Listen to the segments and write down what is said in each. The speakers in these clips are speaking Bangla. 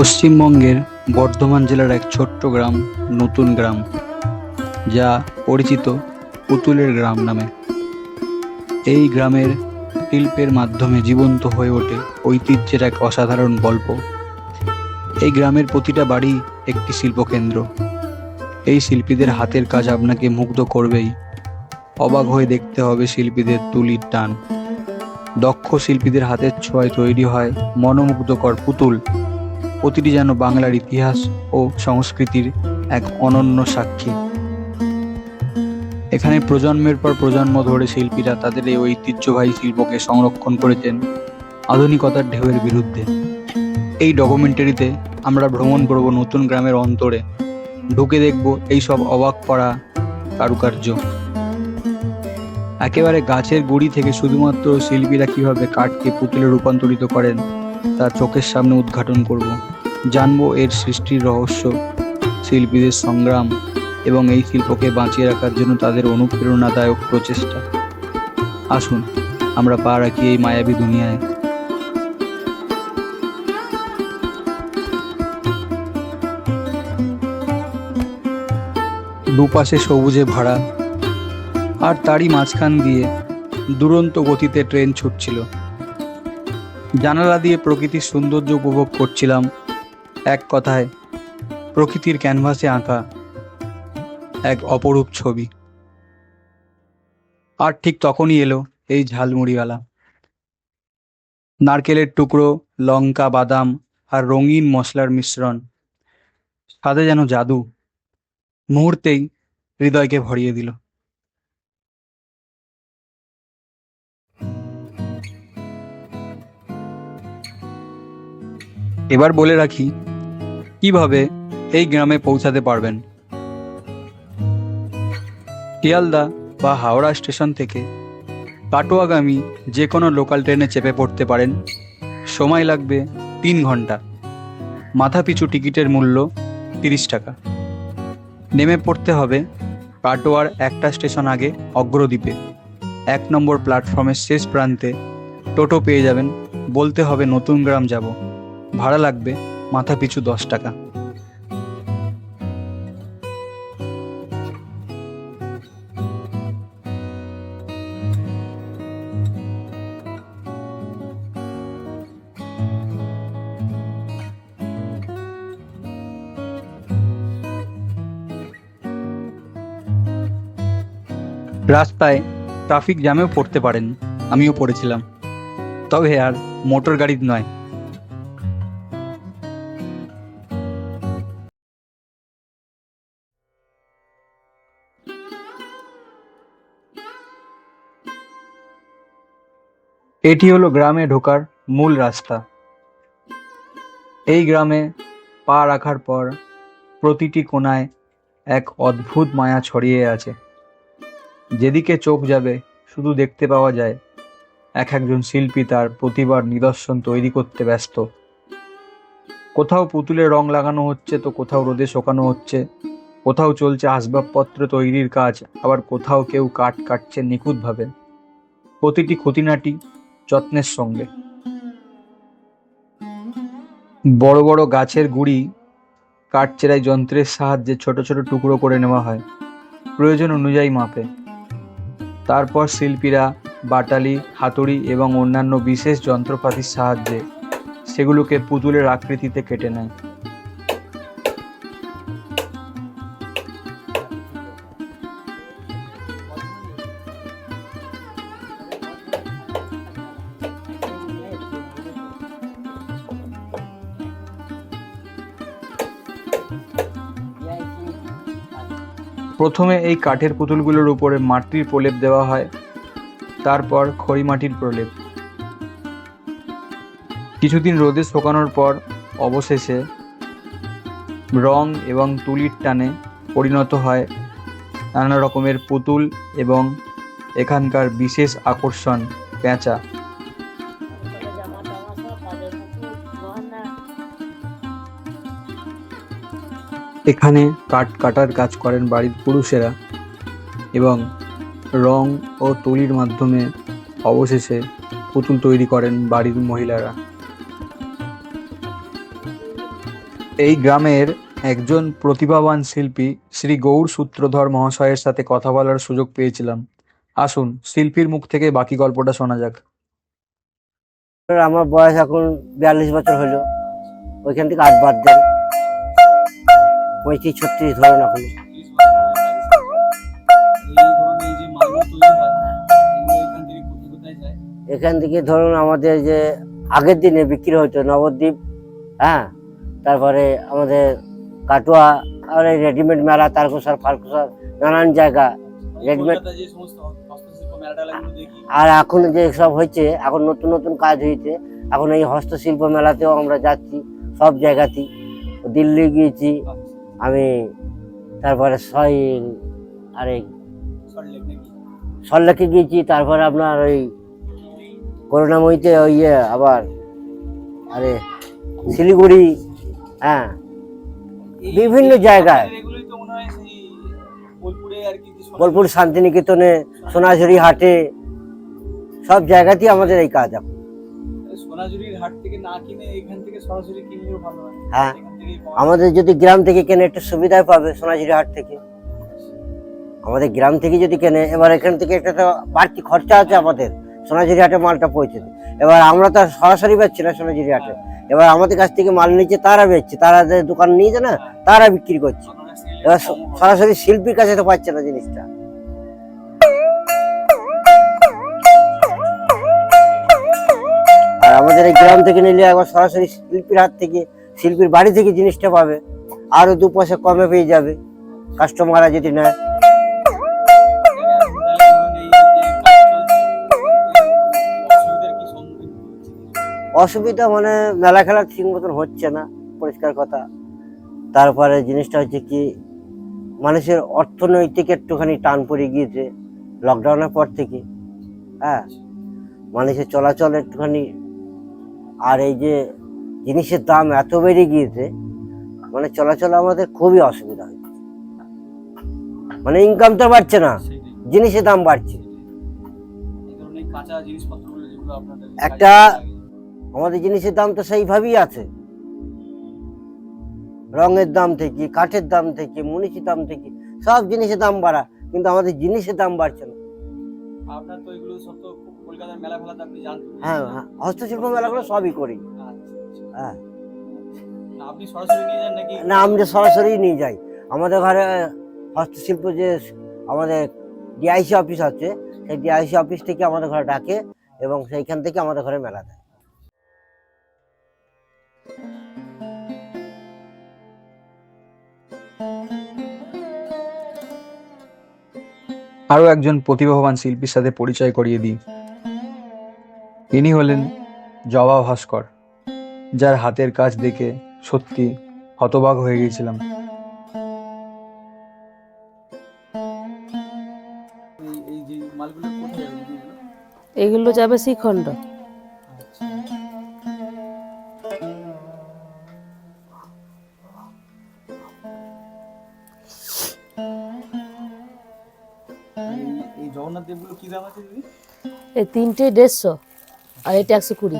পশ্চিমবঙ্গের বর্ধমান জেলার এক ছোট্ট গ্রাম, নতুন গ্রাম, যা পরিচিত পুতুলের গ্রাম নামে। এই গ্রামের শিল্পের মাধ্যমে জীবন্ত হয়ে ওঠে ঐতিহ্যের এক অসাধারণ গল্প। এই গ্রামের প্রতিটা বাড়ি একটি শিল্পকেন্দ্র। এই শিল্পীদের হাতের কাজ আপনাকে মুগ্ধ করবেই। অবাক হয়ে দেখতে হবে শিল্পীদের তুলির টান। দক্ষ শিল্পীদের হাতের ছোঁয়ায় তৈরি হয় মনোমুগ্ধকর পুতুল। প্রতিটি যেন বাংলার ইতিহাস ও সংস্কৃতির এক অনন্য সাক্ষী। এখানে প্রজন্মের পর প্রজন্ম ধরে শিল্পীরা তাদের এই ঐতিহ্যবাহী শিল্পকে সংরক্ষণ করেছেন আধুনিকতার ঢেউয়ের বিরুদ্ধে। এই ডকুমেন্টারিতে আমরা ভ্রমণ করব নতুন গ্রামের অন্তরে। ঢুকে দেখব এই সব অবাক করা কারুকার্য। একেবারে গাছের গুড়ি থেকে শুধুমাত্র শিল্পীরা কীভাবে কাঠকে পুতুলে রূপান্তরিত করেন তা চোখের সামনে উদ্ঘাটন করব। জানব এর সৃষ্টির রহস্য, শিল্পীদের সংগ্রাম এবং এই শিল্পকে বাঁচিয়ে রাখার জন্য তাদের অনুপ্রেরণাদায়ক প্রচেষ্টা। আসুন, আমরা পা রাখি এই মায়াবী দুনিয়ায়। দুপাশে সবুজে ভরা, আর তারই মাঝখান দিয়ে দুরন্ত গতিতে ট্রেন ছুটছিল। জানালা দিয়ে প্রকৃতির সৌন্দর্য উপভোগ করছিলাম। এক কথায়, প্রকৃতির ক্যানভাসে আঁকা এক অপরূপ ছবি। আর ঠিক তখনই এলো এই ঝালমুড়িওয়ালা। নারকেলের টুকরো, লঙ্কা, বাদাম আর রঙিন মশলার মিশ্রণ। স্বাদে যেন জাদু। মুহূর্তেই হৃদয়কে ভরিয়ে দিল। এবার বলে রাখি, কীভাবে এই গ্রামে পৌঁছাতে পারবেন? শিয়ালদা বা হাওড়া স্টেশন থেকে কাটোয়াগামী যে কোনো লোকাল ট্রেনে চেপে পড়তে পারেন। সময় লাগবে তিন ঘণ্টা। মাথাপিছু টিকিটের মূল্য তিরিশ টাকা। নেমে পড়তে হবে কাটোয়ার একটা স্টেশন আগে অগ্রদ্বীপে। এক নম্বর প্ল্যাটফর্মের শেষ প্রান্তে টোটো পেয়ে যাবেন। বলতে হবে, নতুন গ্রাম যাব। ভাড়া লাগবে, মাথা পিছু দশ টাকা। রাস্তায় ট্রাফিক জ্যামেও পড়তে পারেন, আমিও পড়েছিলাম। তবে আর মোটর গাড়ির নয়। এটি হলো গ্রামে ঢোকার মূল রাস্তা। এই গ্রামে পা রাখার পর প্রতিটি কোণায় এক অদ্ভুত মায়া ছড়িয়ে আছে। যেদিকে চোখ যাবে, শুধু দেখতে পাওয়া যায়, এক একজন শিল্পী তার প্রতিবার নিদর্শন তৈরি করতে ব্যস্ত। কোথাও পুতুলে রং লাগানো হচ্ছে তো কোথাও রোদে শোকানো হচ্ছে, কোথাও চলছে আসবাবপত্র তৈরির কাজ, আবার কোথাও কেউ কাঠ কাটছে নিখুঁতভাবে। প্রতিটি খুঁটিনাটি যত্নের সঙ্গে। বড় বড় গাছের গুড়ি কাঠচেরাই যন্ত্রের সাহায্যে ছোট ছোট টুকরো করে নেওয়া হয়। প্রয়োজন অনুযায়ী মাপে। তারপর শিল্পীরা বাটালি, হাতুড়ি এবং অন্যান্য বিশেষ যন্ত্রপাতির সাহায্যে সেগুলোকে পুতুলের আকৃতিতে কেটে নেয়। প্রথমে এই কাঠের পুতুলগুলোর উপরে মাটির প্রলেপ দেওয়া হয়, তারপর খড়ি মাটির প্রলেপ। কিছুদিন রোদে শোকানোর পর অবশেষে রং এবং তুলির টানে পরিণত হয় নানা রকমের পুতুল এবং এখানকার বিশেষ আকর্ষণ, পেঁচা। এখানে কাঠ কাটার কাজ করেন বাড়ির পুরুষেরা এবং রং ও তুলির মাধ্যমে অবশেষে পুতুল তৈরি করেন বাড়ির মহিলারা। এই গ্রামের একজন প্রতিভাবান শিল্পী শ্রী গৌর সূত্রধর মহাশয়ের সাথে কথা বলার সুযোগ পেয়েছিলাম। আসুন, শিল্পীর মুখ থেকে বাকি গল্পটা শোনা যাক। আমার বয়স এখন বিয়াল্লিশ বছর হলো। ওইখান থেকে আট বাদ দেন। পঁয়ত্রিশ, ছত্রিশ ধরুন এখন এখান থেকে ধরুন আমাদের যে আগের দিনে বিক্রি হতো নবদ্বীপ হ্যাঁ? তারপরে আমাদের কাটোয়া, আর এই রেডিমেড মেলা তারকেশ্বর ফারকেশ্বর নানান জায়গা, রেডিমেড। আর এখন যে সব হয়েছে, এখন নতুন নতুন কাজ হয়েছে, এখন এই হস্তশিল্প মেলাতেও আমরা যাচ্ছি, সব জায়গাতেই। দিল্লি গিয়েছি আমি তারপরে ছয় আরে সল্লেকে গিয়েছি তারপরে আপনার ওই করুণাময়ীতে ওই ইয়ে আবার আরে শিলিগুড়ি হ্যাঁ বিভিন্ন জায়গায়। বোলপুর শান্তিনিকেতনে সোনাঝুরি হাটে সব জায়গাতেই আমাদের এই কাজ এখন। সোনাঝুরির হাট থেকে না কিনে এখান থেকে সরাসরি কিনলেও ভালো হয়। হ্যাঁ। আমাদের যদি গ্রাম থেকে কেনে একটু সুবিধায় পাবে সোনাঝুরি হাট থেকে। আমাদের গ্রাম থেকে যদি কেনে এবার এখান থেকে একটা তো বাড়তি খরচা আছে আমাদের সোনাঝুরি হাটে মালটা পৌঁছে এবার আমরা তো সরাসরি বেচছি না সোনাঝুরি হাটে। এবার আমাদের কাছ থেকে মাল নিচ্ছে তারা বেচছে তারা যে দোকান নিয়েছে না তারা বিক্রি করছে। এবার হয়। সরাসরি শিল্পীর কাছে তো পাচ্ছে না জিনিসটা। আমাদের এই গ্রাম থেকে নিলে একবার সরাসরি শিল্পীর হাত থেকে, শিল্পীর বাড়ি থেকে জিনিসটা পাবে। আরও দু পয়সা কমে পেয়ে যাবে কাস্টমাররা যদি নেয়? অসুবিধা মানে মেলা খেলা ঠিক মতন হচ্ছে না, পরিষ্কার কথা। তারপরে জিনিসটা হচ্ছে কি, মানুষের অর্থনৈতিক একটুখানি টান পড়ে গিয়েছে লকডাউনের পর থেকে। হ্যাঁ মানুষের চলাচল একটুখানি আর এই যে জিনিসের দাম এত বেড়ে গিয়েছে মানে চলাচল আমাদের খুবই অসুবিধা হচ্ছে মানে ইনকাম তো বাড়ছে না, জিনিসের দাম বাড়ছে। একটা- আমাদের জিনিসের দাম তো সেইভাবেই আছে। রঙের দাম থেকে, কাঠের দাম থেকে মুনিশির দাম থেকে, সব জিনিসের দাম বাড়া, কিন্তু আমাদের জিনিসের দাম বাড়ছে না। আপনার তো এগুলো কলকাতার মেলা ফেলাতে আপনি জানতেন হ্যাঁ হ্যাঁ হস্তশিল্প মেলাগুলো সবই করি। হ্যাঁ। আপনি সরাসরি নিয়ে যান নাকি? না আমরা সরাসরি নিয়ে যাই। আমাদের ঘরে হস্তশিল্প যে আমাদের ডিআইসি অফিস আছে সেই ডিআইসি অফিস থেকে আমাদের ঘরে ডাকে এবং সেইখান থেকে আমাদের ঘরে মেলা দেয়। আরও একজন প্রতিভাবান শিল্পীর সাথে পরিচয় করিয়ে দিই। ইনি হলেন জবা ভাস্কর যার হাতের কাজ দেখে সত্যি হতবাক হয়ে গিয়েছিলাম। এই এই যে মালগুলো কোথায় যাবে এগুলো? যাবে শ্রীখণ্ড এই- এই জগন্নাথ দেবগুলো কি দাম আছে দিদি? এই তিনটে দেড়শো। আর এটা একশো কুড়ি।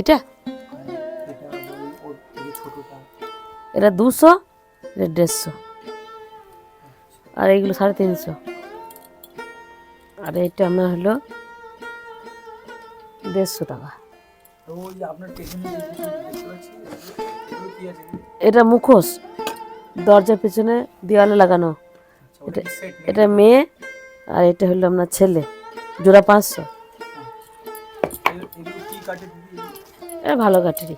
এটা? এটা দুশো এটা দেড়শো। আর এইগুলো সাড়ে তিনশো। আর এটা আপনার হলো দেড়শো টাকা। এটা মুখোশ। দরজার পেছনে দেওয়ালে লাগানো। আচ্ছা এটা- এটা মেয়ে আর এটা হলো আপনার ছেলে। জোড়া পাঁচশো। এটা ভালো কাঠেরই।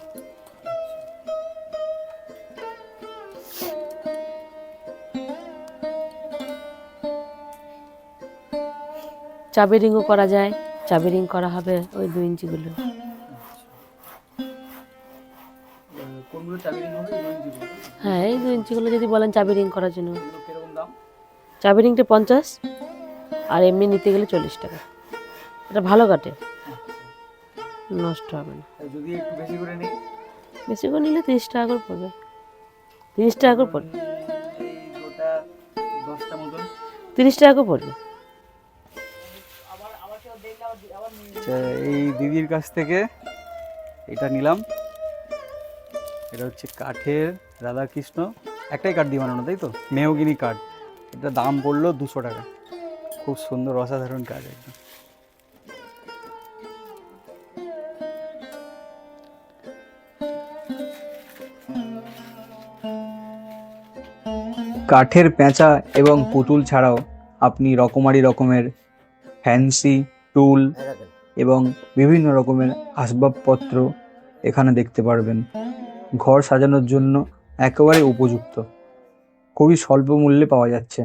চাবি রিংও করা যায়। চাবি রিং করা হবে ওই দু ইঞ্চিগুলো। ইঞ্চিগুলো যদি বলেন চাবি রিং করার জন্য। চাবি রিংটা পঞ্চাশ আর এমনি নিতে গেলে চল্লিশ টাকা। এটা ভালো কাটে। নষ্ট হবে না। যদি একটু বেশি করে নিই? বেশি করে নিলে তিরিশ টাকা করে পড়বে। তিরিশ টাকা করে পড়বে। তিরিশ টাকা করে পড়বে। আচ্ছা এই দিদির কাছ থেকে এটা নিলাম। এটা হচ্ছে কাঠের রাধাকৃষ্ণ। একটাই কাঠ দিয়ে বানানো, তাই তো? মেহগিনি কাঠ এটা দাম পড়ল দুশো টাকা। খুব সুন্দর, অসাধারণ কাঠ একদম কাঠের পেঁচা এবং পুতুল ছাড়াও আপনি রকমারি রকমের ফ্যান্সি টুল এবং বিভিন্ন রকমের আসবাবপত্র এখানে দেখতে পারবেন। ঘর সাজানোর জন্য একেবারে উপযুক্ত। খুবই স্বল্প মূল্যে পাওয়া যাচ্ছে।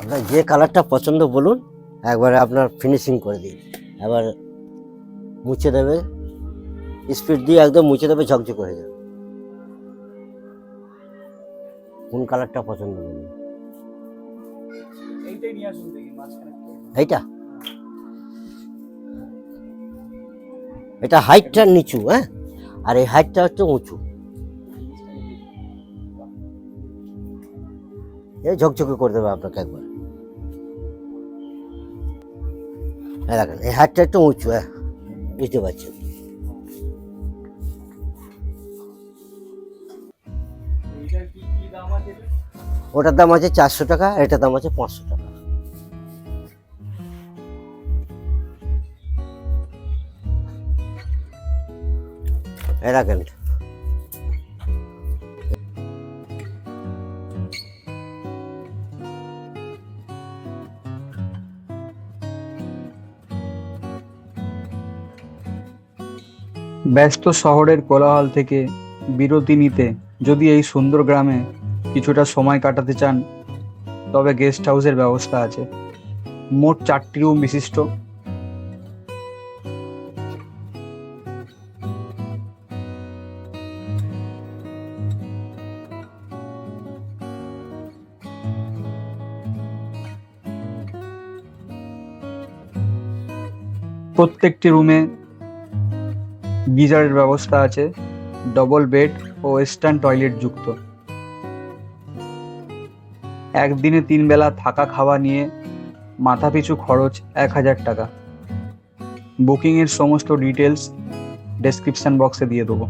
আপনার যে কালারটা পছন্দ বলুন, একবারে আপনার ফিনিশিং করে দিন। এবার মুছে দেবে স্পিড দিয়ে একদম মুছে দেবে, ঝকঝক হয়ে যাবে। কোন কালারটা পছন্দ মাঝখানে এইটা? এটা হাইটটা নিচু হ্যাঁ? আর এই হাইটটা হচ্ছে উঁচু। এই ঝকঝকে করে দেবে আপনাকে একবার। এই দেখেন এই হাইটটা একটু উঁচু হ্যাঁ? বুঝতে পারছেন? ওটার দাম আছে চারশো টাকা এটার দাম আছে পাঁচশো টাকা। ব্যস্ত শহরের কোলাহল থেকে বিরতি নিতে যদি এই সুন্দর গ্রামে কিছুটা সময় কাটাতে চান, তবে গেস্ট হাউসের ব্যবস্থা আছে। মোট চারটি রুম বিশিষ্ট। প্রত্যেকটি রুমে গিজারের ব্যবস্থা আছে, ডবল বেড ও ওয়েস্টার্ন টয়লেট যুক্ত একদিনে তিন বেলা থাকা খাওয়া নিয়ে মাথাপিছু খরচ এক হাজার টাকা। বুকিংয়ের সমস্ত ডিটেলস ডেসক্রিপশন বক্সে দিয়ে দেবো।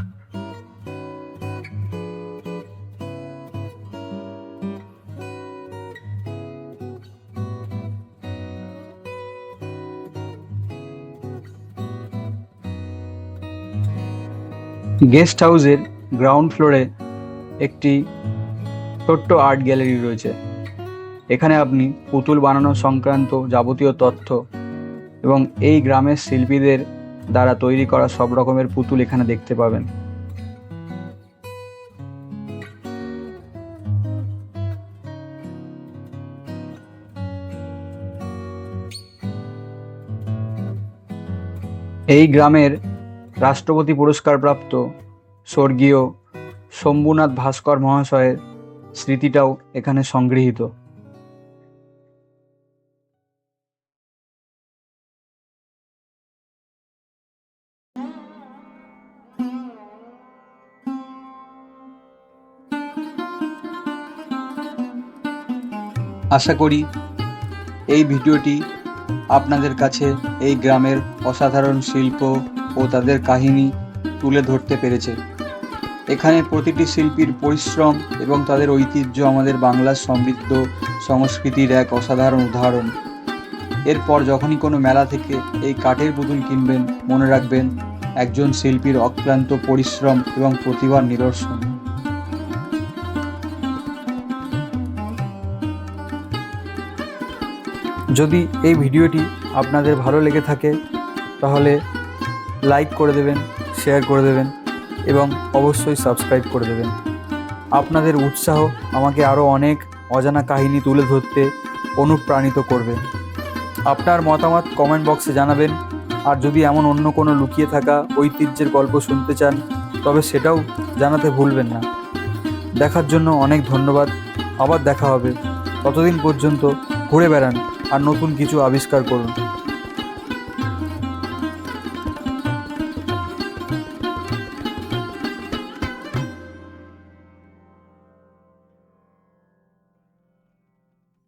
গেস্ট হাউসের গ্রাউন্ড ফ্লোরে একটি ছোট্ট আর্ট গ্যালারি রয়েছে। এখানে আপনি পুতুল বানানো সংক্রান্ত যাবতীয় তথ্য এবং এই গ্রামের শিল্পীদের দ্বারা তৈরি করা সব রকমের পুতুল এখানে দেখতে পাবেন। এই গ্রামের রাষ্ট্রপতি পুরস্কারপ্রাপ্ত স্বর্গীয় শম্ভুনাথ ভাস্কর মহাশয়ের স্মৃতিটাও এখানে সংগৃহীত। আশা করি এই ভিডিওটি আপনাদের কাছে এই গ্রামের অসাধারণ শিল্প ও তাদের কাহিনী তুলে ধরতে পেরেছে। এখানে প্রতিটি শিল্পীর পরিশ্রম এবং তাদের ঐতিহ্য আমাদের বাংলার সমৃদ্ধ সংস্কৃতির এক অসাধারণ উদাহরণ। এরপর যখনই কোনো মেলা থেকে এই কাঠের পুতুল কিনবেন, মনে রাখবেন একজন শিল্পীর অক্লান্ত পরিশ্রম এবং প্রতিভার নিদর্শন। যদি এই ভিডিওটি আপনাদের ভালো লেগে থাকে, তাহলে লাইক করে দেবেন, শেয়ার করে দেবেন এবং অবশ্যই সাবস্ক্রাইব করে দেবেন। আপনাদের উৎসাহ আমাকে আরও অনেক অজানা কাহিনী তুলে ধরতে অনুপ্রাণিত করবে। আপনার মতামত কমেন্ট বক্সে জানাবেন। আর যদি এমন অন্য কোনো লুকিয়ে থাকা ঐতিহ্যের গল্প শুনতে চান, তবে সেটাও জানাতে ভুলবেন না। দেখার জন্য অনেক ধন্যবাদ। আবার দেখা হবে। ততদিন পর্যন্ত ঘুরে বেড়ান। আর নতুন কিছু আবিষ্কার করুন।